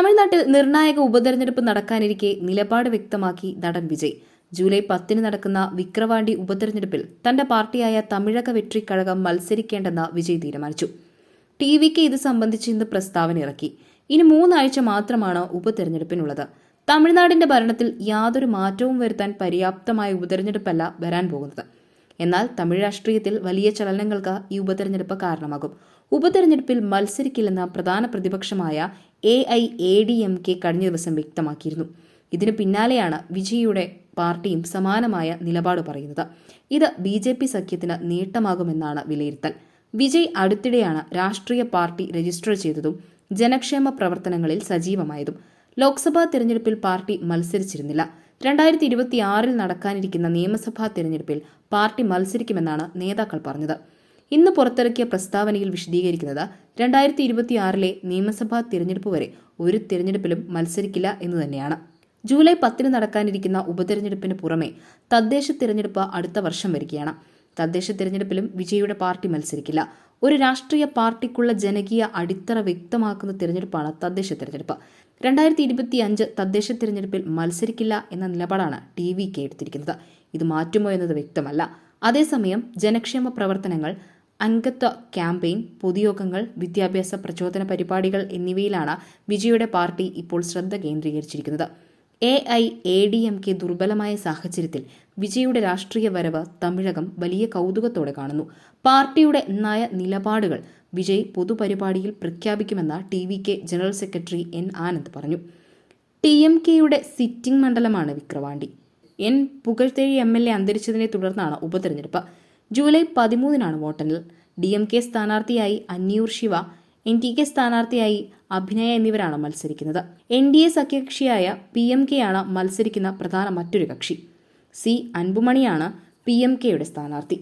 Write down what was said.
തമിഴ്നാട്ടിൽ നിർണായക ഉപതെരഞ്ഞെടുപ്പ് നടക്കാനിരിക്കെ നിലപാട് വ്യക്തമാക്കി നടൻ വിജയ്. ജൂലൈ പത്തിന് നടക്കുന്ന വിക്രവാണ്ടി ഉപതെരഞ്ഞെടുപ്പിൽ തന്റെ പാർട്ടിയായ തമിഴക വെട്രി കഴകം മത്സരിക്കേണ്ടെന്ന് വിജയ് തീരുമാനിച്ചു. ടി വിക്ക് ഇത് സംബന്ധിച്ച് ഇന്ന് പ്രസ്താവന ഇറക്കി. ഇനി മൂന്നാഴ്ച മാത്രമാണ് ഉപതെരഞ്ഞെടുപ്പിനുള്ളത്. തമിഴ്നാടിന്റെ ഭരണത്തിൽ യാതൊരു മാറ്റവും വരുത്താൻ പര്യാപ്തമായ ഉപതെരഞ്ഞെടുപ്പല്ല വരാൻ പോകുന്നത്. എന്നാൽ തമിഴ് രാഷ്ട്രീയത്തിൽ വലിയ ചലനങ്ങൾക്ക് ഈ ഉപതെരഞ്ഞെടുപ്പ് കാരണമാകും. ഉപതെരഞ്ഞെടുപ്പിൽ മത്സരിക്കില്ലെന്ന പ്രധാന പ്രതിപക്ഷമായ A I A D M K കഴിഞ്ഞ ദിവസം വ്യക്തമാക്കിയിരുന്നു. ഇതിനു പിന്നാലെയാണ് വിജയിയുടെ പാർട്ടിയും സമാനമായ നിലപാട് പറയുന്നത്. ഇത് ബി ജെ പി സഖ്യത്തിന് നേട്ടമാകുമെന്നാണ് വിലയിരുത്തൽ. വിജയ് അടുത്തിടെയാണ് രാഷ്ട്രീയ പാർട്ടി രജിസ്റ്റർ ചെയ്തതും ജനക്ഷേമ പ്രവർത്തനങ്ങളിൽ സജീവമായതും. ലോക്സഭാ തെരഞ്ഞെടുപ്പിൽ പാർട്ടി മത്സരിച്ചിരുന്നില്ല. രണ്ടായിരത്തി ഇരുപത്തിയാറിൽ നടക്കാനിരിക്കുന്ന നിയമസഭാ തെരഞ്ഞെടുപ്പിൽ പാർട്ടി മത്സരിക്കുമെന്നാണ് നേതാക്കൾ പറഞ്ഞത്. ഇന്ന് പുറത്തിറക്കിയ പ്രസ്താവനയിൽ വിശദീകരിക്കുന്നത് രണ്ടായിരത്തി ഇരുപത്തിയാറിലെ നിയമസഭാ തിരഞ്ഞെടുപ്പ് വരെ ഒരു തിരഞ്ഞെടുപ്പിലും മത്സരിക്കില്ല എന്ന് തന്നെയാണ്. ജൂലൈ പത്തിന് നടക്കാനിരിക്കുന്ന ഉപതെരഞ്ഞെടുപ്പിന് പുറമെ തദ്ദേശ തിരഞ്ഞെടുപ്പ് അടുത്ത വർഷം വരികയാണ്. തദ്ദേശ തിരഞ്ഞെടുപ്പിലും വിജയിയുടെ പാർട്ടി മത്സരിക്കില്ല. ഒരു രാഷ്ട്രീയ പാർട്ടിക്കുള്ള ജനകീയ അടിത്തറ വ്യക്തമാക്കുന്ന തിരഞ്ഞെടുപ്പാണ് തദ്ദേശ തിരഞ്ഞെടുപ്പ്. രണ്ടായിരത്തി ഇരുപത്തി അഞ്ച് തദ്ദേശ തിരഞ്ഞെടുപ്പിൽ മത്സരിക്കില്ല എന്ന നിലപാടാണ് ടി വി കെ എടുത്തിരിക്കുന്നത്. ഇത് മാറ്റുമോ എന്നത് വ്യക്തമല്ല. അതേസമയം ജനക്ഷേമ പ്രവർത്തനങ്ങൾ അംഗത്വ ക്യാമ്പയിൻ പൊതുയോഗങ്ങൾ വിദ്യാഭ്യാസ പ്രചോദന പരിപാടികൾ എന്നിവയിലാണ് വിജയുടെ പാർട്ടി ഇപ്പോൾ ശ്രദ്ധ കേന്ദ്രീകരിച്ചിരിക്കുന്നത്. A I A D M K ദുർബലമായ സാഹചര്യത്തിൽ വിജയുടെ രാഷ്ട്രീയ വരവ് തമിഴകം വലിയ കൗതുകത്തോടെ കാണുന്നു. പാർട്ടിയുടെ നയ നിലപാടുകൾ വിജയ് പൊതുപരിപാടിയിൽ പ്രഖ്യാപിക്കുമെന്ന് T V K general secretary N Anand പറഞ്ഞു. ടി എം കെയുടെ സിറ്റിംഗ് മണ്ഡലമാണ് വിക്രവാണ്ടി. എൻ പുകഴ്ത്തേഴി എം എൽ എ അന്തരിച്ചതിനെ തുടർന്നാണ് ഉപതെരഞ്ഞെടുപ്പ്. ജൂലൈ പതിമൂന്നിനാണ് വോട്ടെണ്ണൽ. ഡി എം കെ സ്ഥാനാർത്ഥിയായി Anniyur Siva N T K സ്ഥാനാർത്ഥിയായി അഭിനയ എന്നിവരാണ് മത്സരിക്കുന്നത്. എൻ ഡി എ സഖ്യകക്ഷിയായ പി എം കെ ആണ് മത്സരിക്കുന്ന പ്രധാന മറ്റൊരു കക്ഷി. സി അൻപുമണിയാണ് പി എം കെയുടെ സ്ഥാനാർത്ഥി.